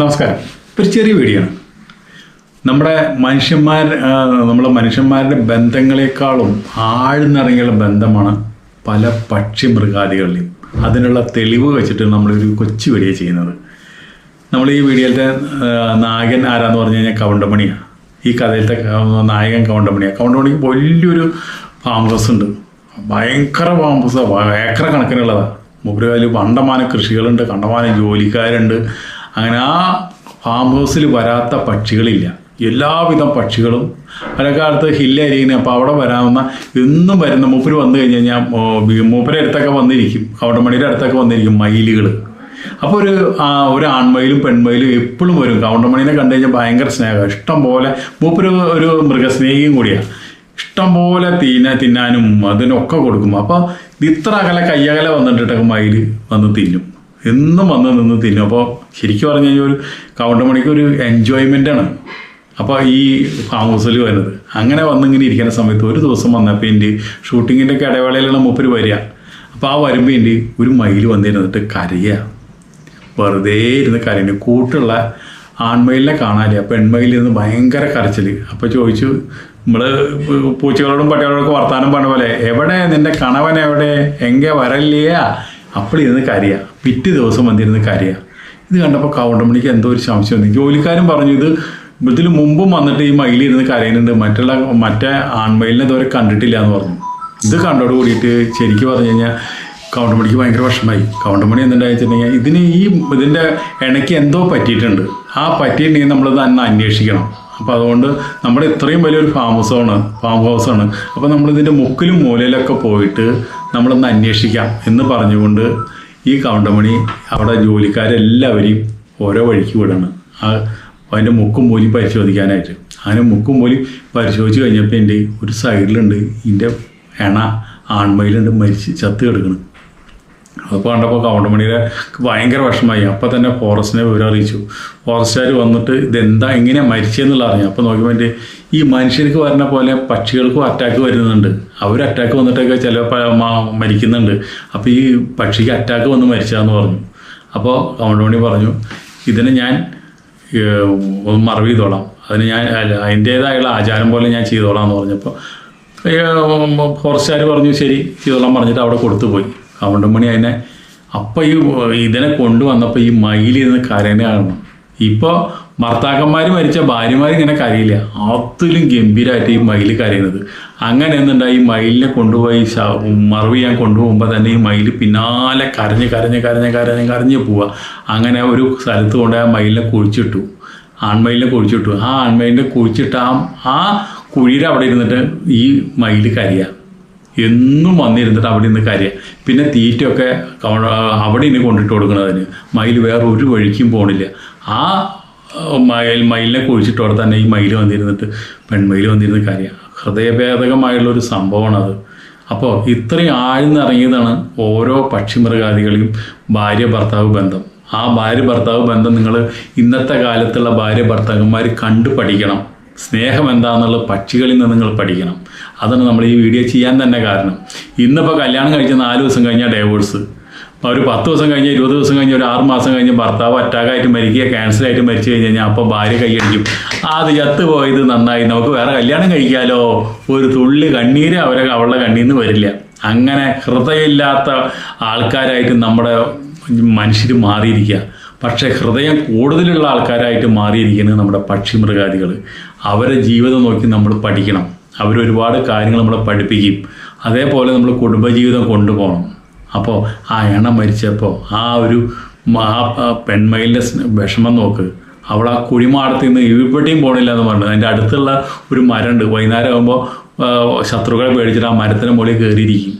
നമസ്കാരം. ഒരു ചെറിയ വീഡിയോ ആണ് നമ്മുടെ മനുഷ്യന്മാർ നമ്മളെ മനുഷ്യന്മാരുടെ ബന്ധങ്ങളെക്കാളും ആഴ്ന്നിറങ്ങിയുള്ള ബന്ധമാണ് പല പക്ഷി മൃഗാദികളിലും അതിനുള്ള തെളിവ് വെച്ചിട്ട് നമ്മളൊരു കൊച്ചു വീഡിയോ ചെയ്യുന്നത്. നമ്മൾ ഈ വീഡിയോയിലത്തെ നായകൻ ആരാന്ന് പറഞ്ഞു കഴിഞ്ഞാൽ കൗണ്ടമണിയാണ്. ഈ കഥയിലത്തെ നായകൻ കൗണ്ടമണിയാണ്. കൗണ്ടമണിക്ക് വലിയൊരു ഹൗസ് ഉണ്ട്. ഭയങ്കര ഫാം ഏക്കറ കണക്കിനുള്ളതാണ് മുപ്പരുകാലിൽ കണ്ടമാനം കൃഷികളുണ്ട് കണ്ടമാനം ജോലിക്കാരുണ്ട്. അങ്ങനെ ആ ഫാം ഹൗസിൽ വരാത്ത പക്ഷികളില്ല. എല്ലാവിധം പക്ഷികളും. പലക്കാലത്ത് ഹില്ലായിരിക്കുന്നത് അപ്പോൾ അവിടെ വരാവുന്ന എന്നും വരുന്ന മൂപ്പര് വന്നു കഴിഞ്ഞ് കഴിഞ്ഞാൽ മൂപ്പരെ അടുത്തൊക്കെ വന്നിരിക്കും. കൗണ്ടമണിയുടെ അടുത്തൊക്കെ വന്നിരിക്കും മയിലുകൾ അപ്പോൾ ഒരു ഒരു ആൺമയിലും പെൺമയിലും എപ്പോഴും വരും. കവണ്ടമണിനെ കണ്ടു കഴിഞ്ഞാൽ ഭയങ്കര സ്നേഹം. ഇഷ്ടം പോലെ മൂപ്പര് ഒരു മൃഗസ്നേഹിയും കൂടിയാണ് ഇഷ്ടം പോലെ തീന തിന്നാനും അതിനൊക്കെ കൊടുക്കും. അപ്പോൾ ഇത്ര അകലെ കയ്യകലെ വന്നിട്ടിട്ടൊക്കെ മയിൽ വന്ന് തിന്നും. എന്നും വന്ന് നിന്ന് തിന്നും. അപ്പോൾ ശരിക്കും പറഞ്ഞു കഴിഞ്ഞാൽ ഒരു കൗണ്ടമണിക്ക് ഒരു എൻജോയ്മെന്റാണ് അപ്പോൾ ഈ ഫാം ഹൗസിൽ വരുന്നത്. അങ്ങനെ വന്നിങ്ങനെ ഇരിക്കുന്ന സമയത്ത് ഒരു ദിവസം വന്നപ്പോൾ എന്റെ ഷൂട്ടിങ്ങിന്റെ ഒക്കെ ഇടവേളയിലാണ് മൂപ്പര് വരിക. അപ്പോൾ ആ വരുമ്പോൾ എന്റെ ഒരു മയിൽ വന്നിരുന്നിട്ട് കരയുക വെറുതെ ഇരുന്ന് കരയുന്നു. കൂട്ടുള്ള ആൺമയിലിനെ കാണാനില്ല. പെൺമയിലിൽ ഇരുന്ന് ഭയങ്കര കരച്ചിൽ അപ്പോൾ ചോദിച്ചു നമ്മൾ പൂച്ചകളോടും പട്ടികളോടൊക്കെ വർത്താനം പറഞ്ഞ പോലെ എവിടെ നിന്റെ കണവൻ എവിടെ? എങ്കെ വരല്ലയാ? അപ്പോൾ ഇരുന്ന് കരയുക പിറ്റേ ദിവസം വന്നിരുന്ന് കരയുക ഇത് കണ്ടപ്പോൾ കൗണ്ടമണിക്ക് എന്തോ ഒരു സംശയം വന്നു. ജോലിക്കാരൻ പറഞ്ഞു ഇത് ഇതിൽ മുമ്പും വന്നിട്ട് ഈ മയിലിരുന്ന് കരയുന്നുണ്ട്. മറ്റുള്ള മറ്റേ ആൺമയിലിനെ ഇതുവരെ കണ്ടിട്ടില്ല എന്ന് പറഞ്ഞു. ഇത് കണ്ടോട് കൂടിയിട്ട് ശരിക്കും പറഞ്ഞു കഴിഞ്ഞാൽ കൗണ്ടമണിക്ക് ഭയങ്കര വിഷമമായി. കൗണ്ടമണി എന്തുണ്ടായി വെച്ചിട്ടുണ്ടെങ്കിൽ ഇതിന് ഈ ഇതിന്റെ ഇണയ്ക്ക് എന്തോ പറ്റിയിട്ടുണ്ട്. ആ പറ്റിയിട്ടുണ്ടെങ്കിൽ നമ്മൾ തന്നെ അന്വേഷിക്കണം. അപ്പോൾ അതുകൊണ്ട് നമ്മുടെ ഇത്രയും വലിയൊരു ഫാം ഹൗസാണ് ഫാം ഹൗസാണ് അപ്പോൾ നമ്മൾ ഇതിന്റെ മുക്കിലും മൂലയിലൊക്കെ പോയിട്ട് നമ്മളൊന്ന് അന്വേഷിക്കാം എന്ന് പറഞ്ഞുകൊണ്ട് ഈ കൗണ്ടമണി അവിടെ ജോലിക്കാരെല്ലാവരെയും ഓരോ വഴിക്ക് വിടണം. ആ അതിന്റെ മുക്കും മൂലി പരിശോധിക്കാനായിട്ട്. അങ്ങനെ മുക്കും മൂലി പരിശോധിച്ച് കഴിഞ്ഞപ്പോൾ എന്റെ ഒരു സൈഡിലുണ്ട് ഇതിന്റെ എണ ആൺമയിലുണ്ട് മരിച്ച് ചത്ത് കിടക്കണം. അപ്പോൾ കണ്ടപ്പോൾ കൗണ്ടമണിയുടെ ഭയങ്കര വിഷമമായി. അപ്പം തന്നെ ഫോറസ്റ്റിനെ വിവരം അറിയിച്ചു. ഫോറസ്റ്റുകാർ വന്നിട്ട് ഇതെന്താ എങ്ങനെയാണ് മരിച്ചതെന്നുള്ള അറിഞ്ഞു. അപ്പോൾ നോക്കിയപ്പോൾ എന്റെ ഈ മനുഷ്യർക്ക് വരുന്ന പോലെ പക്ഷികൾക്കും അറ്റാക്ക് വരുന്നുണ്ട്. അവർ അറ്റാക്ക് വന്നിട്ടൊക്കെ ചില മരിക്കുന്നുണ്ട്. അപ്പോൾ ഈ പക്ഷിക്ക് അറ്റാക്ക് വന്ന് മരിച്ചതെന്ന് പറഞ്ഞു. അപ്പോൾ കൗണ്ടമണി പറഞ്ഞു ഇതിനെ ഞാൻ മറവ് ചെയ്തോളാം. അതിന് ഞാൻ അതിന്റേതായുള്ള ആചാരം പോലെ ഞാൻ ചെയ്തോളാം എന്ന് പറഞ്ഞപ്പോൾ ഫോറസ്റ്റുകാർ പറഞ്ഞു ശരി ചെയ്തോളാം പറഞ്ഞിട്ട് അവിടെ കൊടുത്തു പോയി കൗണ്ടമണി അതിനെ അപ്പം ഈ ഇതിനെ കൊണ്ടുവന്നപ്പോൾ ഈ മയിലിരുന്ന് കരേനെ കാണണം ഇപ്പോൾ ഭർത്താക്കന്മാർ മരിച്ച ഭാര്യമാർ ഇങ്ങനെ കരയില്ല. അതിലും ഗംഭീരമായിട്ട് ഈ മയിൽ കരയുന്നത്. അങ്ങനെ എന്തുണ്ടായി ഈ മയിലിനെ കൊണ്ടുപോയി മറവ് ചെയ്യാൻ കൊണ്ടുപോകുമ്പോൾ തന്നെ ഈ മയിൽ പിന്നാലെ കരഞ്ഞ് കരഞ്ഞ് കരഞ്ഞ് കരഞ്ഞ് കരഞ്ഞ് പോവുക അങ്ങനെ ഒരു സ്ഥലത്ത് കൊണ്ടുപോയി ആ മയിലിനെ കുഴിച്ചിട്ടു. ആൺമയിലിനെ കുഴിച്ചിട്ടു. ആ ആൺമയിലിനെ കുഴിച്ചിട്ട് ആ ആ കുഴിയിൽ അവിടെ ഇരുന്നിട്ട് ഈ മയിൽ കരയുക എന്നും വന്നിരുന്നിട്ട് അവിടെ നിന്ന് കരയുക പിന്നെ തീറ്റയൊക്കെ അവിടെ നിന്ന് കൊണ്ടിട്ട് കൊടുക്കണതിന് മയിൽ വേറെ ഒരു വഴിക്കും പോണില്ല. ആ മയൽ മയിലിനെ കുഴിച്ചിട്ടോടെ തന്നെ ഈ മയിൽ വന്നിരുന്നിട്ട് പെൺമയിൽ വന്നിരുന്ന് കരയുക ഹൃദയഭേദകമായുള്ള ഒരു സംഭവമാണ് അത് അപ്പോൾ ഇത്രയും ആഴ്ന്നിറങ്ങിയതാണ് ഓരോ പക്ഷിമൃഗാദികളെയും ഭാര്യ ഭർത്താവ് ബന്ധം. ആ ഭാര്യ ഭർത്താവ് ബന്ധം നിങ്ങൾ ഇന്നത്തെ കാലത്തുള്ള ഭാര്യ ഭർത്താക്കന്മാർ കണ്ടു പഠിക്കണം സ്നേഹം എന്താണെന്നുള്ള പക്ഷികളിൽ നിന്ന് നിങ്ങൾ പഠിക്കണം. അതാണ് നമ്മൾ ഈ വീഡിയോ ചെയ്യാൻ തന്നെ കാരണം. ഇന്നിപ്പോൾ കല്യാണം കഴിച്ച് നാല് ദിവസം കഴിഞ്ഞാൽ ഡൈവോഴ്സ് ഒരു പത്ത് ദിവസം കഴിഞ്ഞ് ഇരുപത് ദിവസം കഴിഞ്ഞ് ഒരു ആറ് മാസം കഴിഞ്ഞ് ഭർത്താവ് അറ്റാക്കായിട്ട് മരിക്കുക ക്യാൻസർ ആയിട്ട് മരിച്ചു കഴിഞ്ഞ് കഴിഞ്ഞാൽ അപ്പോൾ ഭാര്യ കൈയടിക്കും. അത് ചത്ത് പോയത് നന്നായി. നമുക്ക് വേറെ കല്യാണം കഴിക്കാലോ? ഒരു തുള്ളി കണ്ണീര് അവരെ അവളുടെ കണ്ണീർ നിന്ന് വരില്ല. അങ്ങനെ ഹൃദയമില്ലാത്ത ആൾക്കാരായിട്ട് നമ്മുടെ മനുഷ്യർ മാറിയിരിക്കുക പക്ഷേ ഹൃദയം കൂടുതലുള്ള ആൾക്കാരായിട്ട് മാറിയിരിക്കുന്നത് നമ്മുടെ പക്ഷി മൃഗാദികൾ അവരെ ജീവിതം നോക്കി നമ്മൾ പഠിക്കണം. അവരൊരുപാട് കാര്യങ്ങൾ നമ്മളെ പഠിപ്പിക്കും. അതേപോലെ നമ്മൾ കുടുംബജീവിതം കൊണ്ടുപോകണം. അപ്പോൾ ആ എണ്ണ മരിച്ചപ്പോൾ ആ ഒരു ആ പെൺമയിലിന്റെ വിഷമം നോക്ക്. അവൾ ആ കുഴിമാടത്തിൽ നിന്ന് എവിടെയും പോകണില്ല എന്ന് പറഞ്ഞു അതിന്റെ അടുത്തുള്ള ഒരു മരമുണ്ട് വൈകുന്നേരം ആകുമ്പോൾ ശത്രുക്കളെ പേടിച്ചിട്ട് ആ മരത്തിന് മുകളിൽ കയറിയിരിക്കും.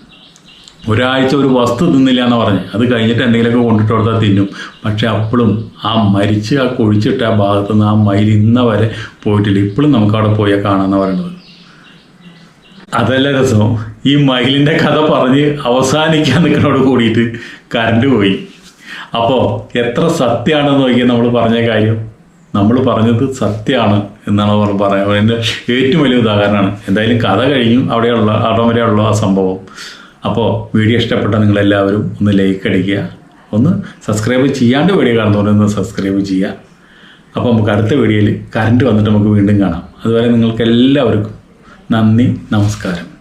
ഒരാഴ്ച ഒരു വസ്തു തിന്നില്ല എന്ന് പറഞ്ഞ് അത് കഴിഞ്ഞിട്ട് എന്തെങ്കിലുമൊക്കെ കൊണ്ടിട്ട് കൊടുത്താൽ തിന്നും. പക്ഷെ അപ്പോഴും ആ മരിച്ച് ആ കുഴിച്ചിട്ട് ആ ഭാഗത്തുനിന്ന് ആ മയിൽ ഇന്ന വരെ പോയിട്ടില്ല. ഇപ്പോഴും നമുക്ക് അവിടെ പോയാൽ കാണാമെന്ന് പറയുന്നത് അതല്ല രസം. ഈ മയിലിന്റെ കഥ പറഞ്ഞ് അവസാനിക്കാൻ നിൽക്കുന്നതോട് കൂടിയിട്ട് കറണ്ട് പോയി. അപ്പോൾ എത്ര സത്യമാണെന്ന് നോക്കിയാൽ നമ്മൾ പറഞ്ഞ കാര്യം? നമ്മൾ പറഞ്ഞത് സത്യമാണ് എന്നാണ് അവർ പറയുന്നത് എന്റെ ഏറ്റവും വലിയ ഉദാഹരണമാണ്. എന്തായാലും കഥ കഴിഞ്ഞു. അവിടെയുള്ള അവിടം വരെയുള്ള ആ സംഭവം. അപ്പോൾ വീഡിയോ ഇഷ്ടപ്പെട്ട നിങ്ങളെല്ലാവരും ഒന്ന് ലൈക്ക് അടിക്കുക. ഒന്ന് സബ്സ്ക്രൈബ് ചെയ്യാണ്ട് വീഡിയോ കാണുന്നവരൊന്ന് സബ്സ്ക്രൈബ് ചെയ്യുക. അപ്പോൾ നമുക്ക് അടുത്ത വീഡിയോയിൽ കറണ്ട് വന്നിട്ട് നമുക്ക് വീണ്ടും കാണാം. അതുവരെ നിങ്ങൾക്ക് എല്ലാവർക്കും നന്ദി നമസ്കാരം.